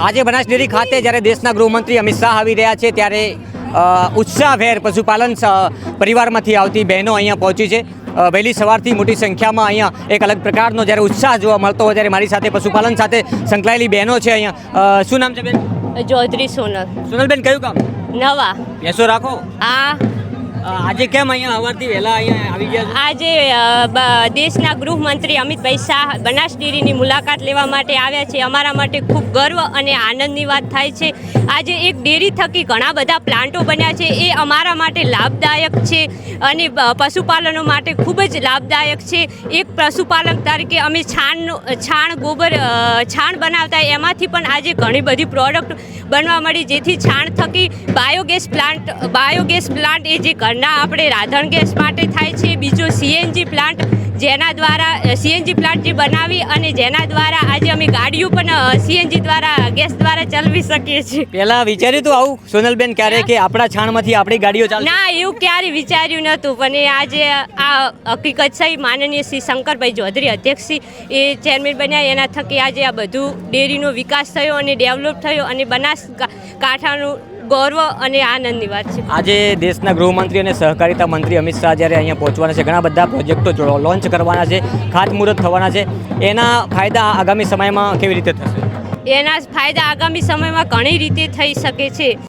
આજે બનાસ ડેરી ખાતે જ્યારે દેશના ગૃહમંત્રી અમિત શાહ આવી રહ્યા છે ત્યારે ઉત્સાહભેર પશુપાલન પરિવારમાંથી આવતી બહેનો અહીંયા પહોંચી છે. વહેલી સવારથી મોટી સંખ્યામાં અહીંયા એક અલગ પ્રકારનો જ્યારે ઉત્સાહ જોવા મળતો હોય ત્યારે મારી સાથે પશુપાલન સાથે સંકળાયેલી બહેનો છે અહીંયા. શું નામ છે બેન? ચૌધરી સોનલ. સોનલબેન કયું કામ નવા. ભેંસો રાખો. આ અ, આજે કેમ અહીંયા અવારથી વહેલા અહીંયા આવી ગયા આજે દેશના ગૃહમંત્રી અમિતભાઈ શાહ બનાસ ડેરીની મુલાકાત લેવા માટે આવ્યા છે. અમારા માટે ખૂબ ગર્વ અને આનંદની વાત થાય છે. આજે એક ડેરી થકી ઘણા બધા પ્લાન્ટો બન્યા છે. એ અમારા માટે લાભદાયક છે અને પશુપાલનો માટે ખૂબ જ લાભદાયક છે. એક પશુપાલક તરીકે અમે છાણનો છાણ ગોબર છાણ બનાવતા એમાંથી પણ આજે ઘણી બધી પ્રોડક્ટ બનવા મળી, જેથી છાણ થકી બાયોગેસ પ્લાન્ટ બાયોગેસ પ્લાન્ટ એ જે ઘરના આપણે રાધણ ગેસ માટે થાય છે. બીજો સીએનજી પ્લાન્ટ જેના દ્વારા સીએનજી પ્લાન્ટ જે બનાવી અને જેના દ્વારા આજે અમે ગાડીઓ પણ સીએનજી દ્વારા ગેસ દ્વારા ચલાવી શકીએ છીએ. પહેલા વિચાર્યું હતું આવું સોનલબેન ક્યારે કે આપણા છાણમાંથી આપણી ગાડીઓ ચાલે ના એવું ક્યારે વિચાર્યું નહોતું. પણ આજે આ હકીકત છે. માનનીય શ્રી શંકરભાઈ ચૌધરી અધ્યક્ષ શ્રી એ ચેરમેન બન્યા. એના થકી આજે આ બધું ડેરીનો વિકાસ થયો અને ડેવલપ થયો અને બનાસકાંઠાનું ગૌરવ અને આનંદની વાત છે. આજે દેશના ગૃહમંત્રી અને સહકારિતા મંત્રી અમિત શાહ જ્યારે અહીંયા પહોંચવાના છે ઘણા બધા પ્રોજેક્ટો લોન્ચ કરવાના છે ખાતમુહૂર્ત થવાના છે એના ફાયદા આગામી સમયમાં કેવી રીતે થશે? એના ફાયદા આગામી સમયમાં ઘણી રીતે થઈ શકે છે.